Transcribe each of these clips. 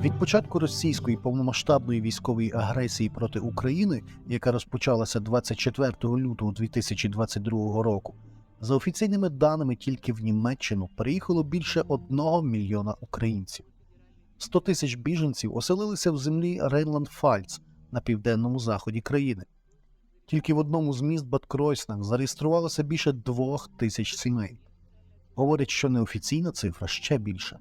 Від початку російської повномасштабної військової агресії проти України, яка розпочалася 24 лютого 2022 року, за офіційними даними тільки в Німеччину переїхало більше одного мільйона українців. 100 тисяч біженців оселилися в землі Рейнланд-Фальц на південному заході країни. Тільки в одному з міст Баткройснах зареєструвалося більше двох тисяч сімей. Говорять, що неофіційна цифра ще більша.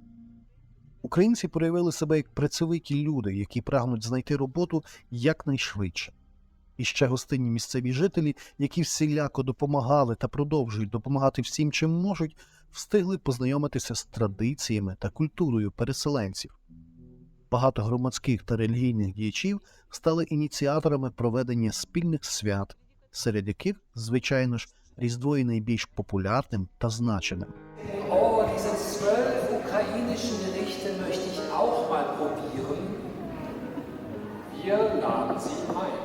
Українці проявили себе як працьовиті люди, які прагнуть знайти роботу якнайшвидше. І ще гостинні місцеві жителі, які всіляко допомагали та продовжують допомагати всім, чим можуть, встигли познайомитися з традиціями та культурою переселенців. Багато громадських та релігійних діячів стали ініціаторами проведення спільних свят, серед яких, звичайно ж, Різдво є найбільш популярним та значеним. Oh, Gerichte möchte ich auch mal probieren. Wir laden Sie ein.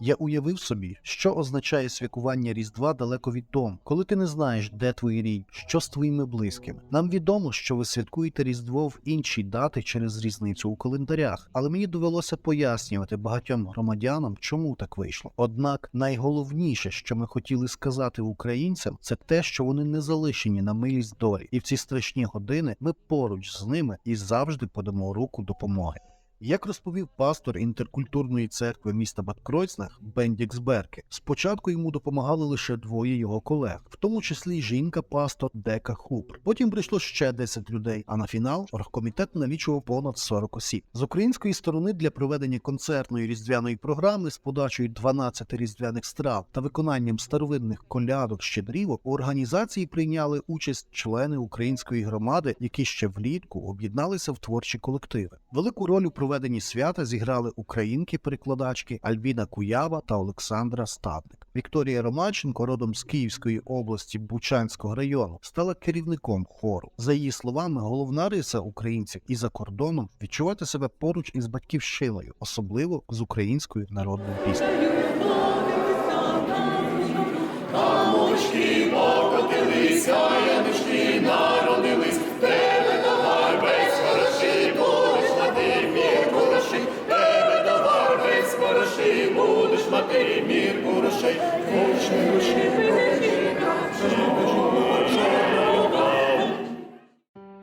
Я уявив собі, що означає святкування Різдва далеко від дому, коли ти не знаєш, де твої рідні, що з твоїми близькими. Нам відомо, що ви святкуєте Різдво в інші дати через різницю у календарях, але мені довелося пояснювати багатьом громадянам, чому так вийшло. Однак найголовніше, що ми хотіли сказати українцям, це те, що вони не залишені на милість долі, і в ці страшні години ми поруч з ними і завжди подамо руку допомоги. Як розповів пастор інтеркультурної церкви міста Баткройцнах Бендікс Берке, спочатку йому допомагали лише двоє його колег, в тому числі жінка-пастор Дека Хупр. Потім прийшло ще 10 людей, а на фінал оргкомітет налічував понад 40 осіб. З української сторони для проведення концертної різдвяної програми з подачею 12 різдвяних страв та виконанням старовинних колядок щедрівок у організації прийняли участь члени української громади, які ще влітку об'єдналися в творчі колективи. Велику роль у проведенні свята зіграли українки-перекладачки Альбіна Куява та Олександра Стадник. Вікторія Романченко, родом з Київської області Бучанського району, стала керівником хору. За її словами, головна риса українців і за кордоном відчувати себе поруч із батьківщиною, особливо з українською народною піснею.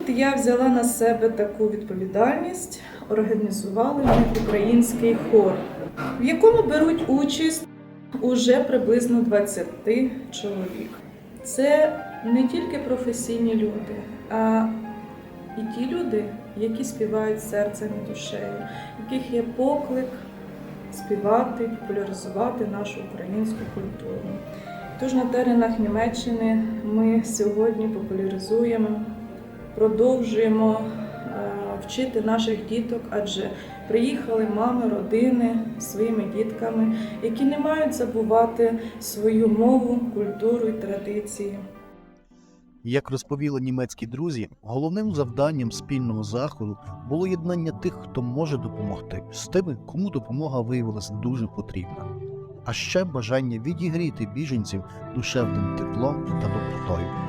Я взяла на себе таку відповідальність, організували ми український хор, в якому беруть участь уже приблизно 20 чоловік. Це не тільки професійні люди, а і ті люди, які співають серцем і душею, яких є поклик співати, популяризувати нашу українську культуру. Тож на теренах Німеччини ми сьогодні популяризуємо продовжуємо е, вчити наших діток, адже приїхали мами, родини своїми дітками, які не мають забувати свою мову, культуру і традиції. Як розповіли німецькі друзі, головним завданням спільного заходу було єднання тих, хто може допомогти, з тими, кому допомога виявилася дуже потрібна. А ще бажання відігріти біженців душевним теплом та добротою.